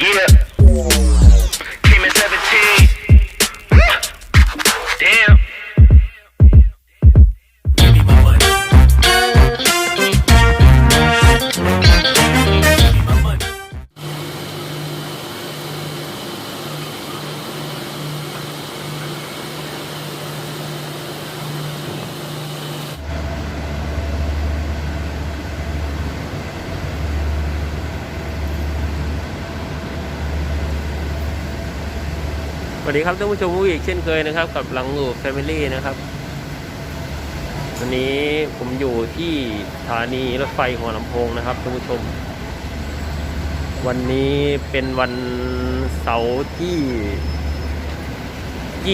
Yeah. สวัสดีครับท่านผู้ชมผู้อีกเช่นเคยนะครับ กับหลังอู่แฟมิลี่นะครับวันนี้ผมอยู่ที่สถานีรถไฟหัวลำโพงนะครับท่านผู้ชม วันนี้เป็นวันเสาร์ที่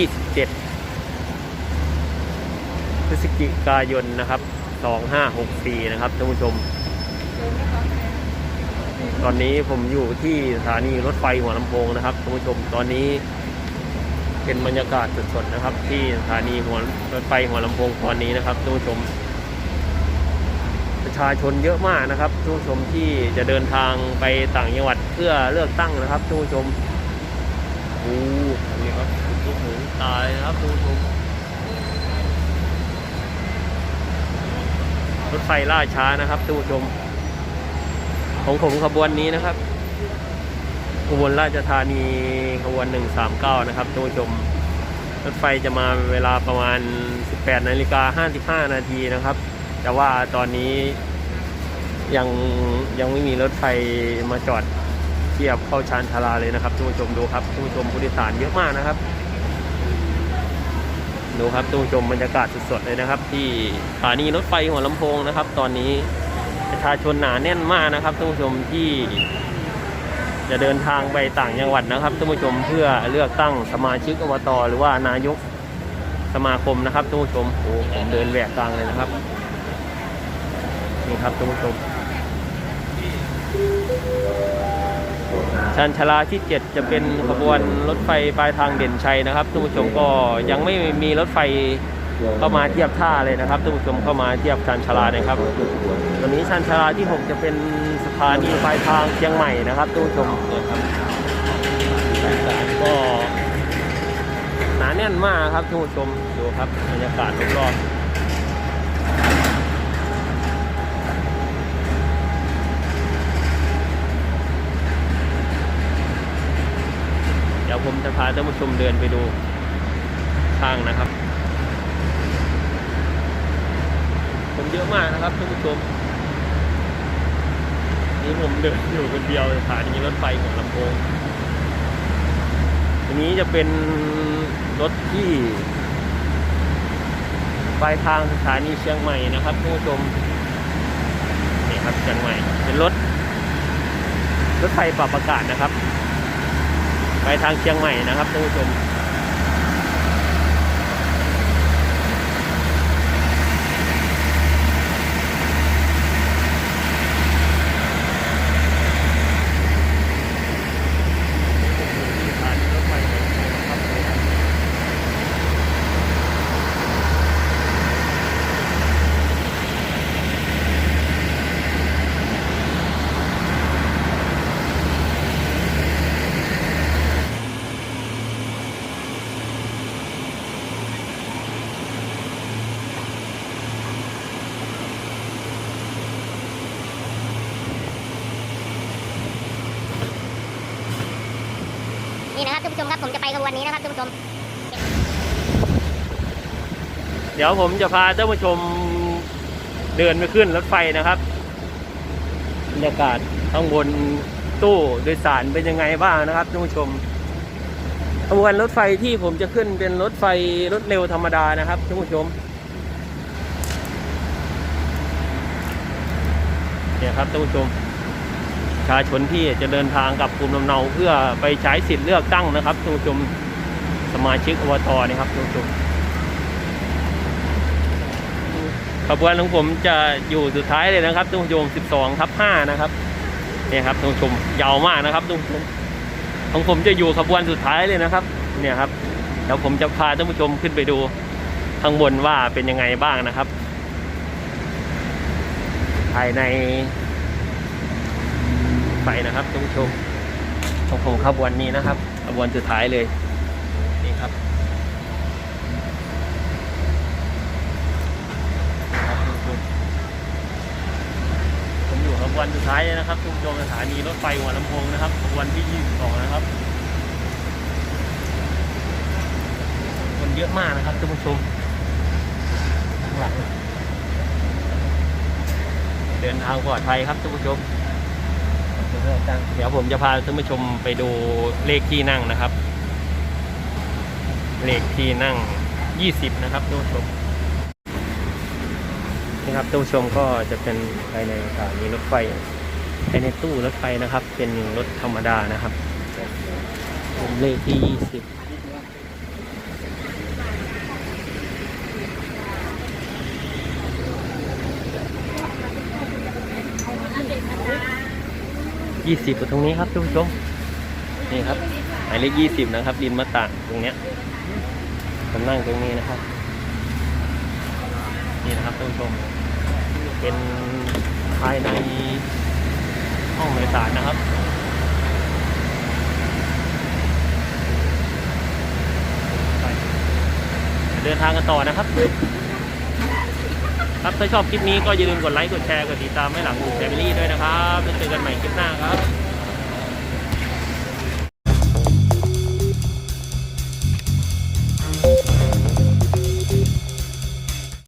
27 พฤศจิกายนนะครับ 2564 นะครับท่านผู้ชม ตอนนี้ผมอยู่ที่สถานีรถไฟหัวลำโพงนะครับท่านผู้ชมตอนนี้ เป็นบรรยากาศสดๆนะครับ ที่สถานีหัวรถไฟหัวลำโพงตอนนี้นะครับทุกผู้ชม ประชาชนเยอะมากนะครับทุกผู้ชมที่จะเดินทางไปต่างจังหวัดเพื่อเลือกตั้งนะครับทุกผู้ชมโอ้นี่ครับลูกหมูตายนะครับทุกผู้ชมรถไฟล่าช้านะครับทุกผู้ชม ของผมขบวนนี้นะครับ ขบวนราชธานีขบวน 139 นะครับท่านผู้ชม รถไฟจะมาเวลาประมาณ 18นาฬิกา55 นาทีนะครับ แต่ว่าตอนนี้ยังยังไม่มีรถไฟมาจอดเทียบเข้าชานชาลาเลยนะครับท่านผู้ชมดูครับท่านผู้ชมผู้โดยสารเยอะมากนะครับ ดูครับท่านผู้ชมบรรยากาศสดๆเลยนะครับ ที่สถานีรถไฟหัวลำโพงนะครับ ตอนนี้ประชาชนหนาแน่นมากนะครับท่านผู้ชมที่ จะเดินทางไปต่างจังหวัดนะครับท่านผู้ชมเพื่อเลือกตั้งสมาชิกอบตหรือว่านายกสมาคมนะครับท่านผู้ชมโอ้ผมเดินแหวกกลางเลยนะครับนี่ครับท่านผู้ชมชันชลาที่ 7 จะเป็นขบวนรถไฟปลายทางเด่นชัยนะครับท่านผู้ชมก็ยังไม่มีรถไฟเข้ามาเทียบท่าเลยนะครับท่านผู้ชมเข้ามาเทียบชันชลานะครับ ตอนนี้ชันชลาที่ 6 จะเป็น ถานีปลายทางเชียงใหม่นะครับทุกผู้ชมนะครับก็หนาแน่นมากครับทุกผู้ชมดูครับบรรยากาศรอบๆเดี๋ยวผมจะพาท่านผู้ชมเดินไปดูข้างนะครับคนเยอะมากนะครับท่านผู้ชม นี่ผมเดินอยู่คนเดียวสถานีรถไฟหัวลำโพงทีนี้จะเป็นรถที่ปลายทางสถานีเชียงใหม่นะครับท่านผู้ชมนี่ครับเชียงใหม่ เป็นรถรถไฟปรับอากาศนะครับ ไปทางเชียงใหม่นะครับท่านผู้ชม สถานีรถไฟหัวลำโพงนะครับ นะครับท่านผู้ชมครับผมจะไปขบวนนี้นะครับท่านผู้ชม เดี๋ยวผมจะพาท่านผู้ชมเดินไปขึ้นรถไฟนะครับบรรยากาศข้างบนตู้โดยสารเป็นยังไงบ้างนะครับท่านผู้ชมขบวนรถไฟที่ผมจะขึ้นเป็นรถไฟรถเร็วธรรมดานะครับท่านผู้ชมเนี่ยครับท่านผู้ชม ประชาชนที่จะเดินทางกับภูมิลำเนาเพื่อไปใช้สิทธิ์เลือกตั้งนะครับท่านผู้ชมสมาชิกอบตนะครับท่านผู้ชมขบวนของผมจะอยู่สุดท้ายเลยนะครับท่านผู้ชม12ทับ5นะครับเนี่ยครับท่านผู้ชมยาวมากนะครับท่านผู้ชมของผมจะอยู่ขบวนสุดท้ายเลยนะครับ เนี่ยครับเดี๋ยวผมจะพาท่านผู้ชมขึ้นไปดูข้างบนว่าเป็นยังไงบ้างนะครับ ภายใน ไปนะครับท่านผู้ชมของผมขบวนนี้นะครับขบวนสุดท้ายเลยนี่ครับผมอยู่ขบวนสุดท้ายนะครับทุกชมสถานีรถไฟหัวลำโพงนะครับขบวนที่ 22 นะครับ คนเยอะมากนะครับท่านผู้ชมข้างหลังเดินทางปลอดภัยครับท่านผู้ชม เดี๋ยวผมจะพาท่านผู้ชมไปดูเลขที่นั่งนะครับ เลขที่นั่ง 20 นะครับท่านผู้ชมนี่ครับท่านผู้ชมก็จะเป็นภายในสถานีรถไฟภายในตู้รถไฟนะครับ เป็นรถธรรมดานะครับเป็นเลขที่ 20 ยี่สิบตรงนี้ครับท่านผู้ชมนี่ครับหมายเลขยี่สิบนะครับริมมะต่างตรงเนี้ยผมนั่งตรงนี้นะครับ นี่นะครับท่านผู้ชม เป็นภายในห้องโดยสารนะครับ เดินทางกันต่อนะครับ ครับถ้าชอบคลิปนี้ก็อย่าลืมกดไลค์กดแชร์กดติดตามให้หลังหมูแฟมิลี่ด้วยนะครับแล้วเจอกันใหม่คลิปหน้าครับ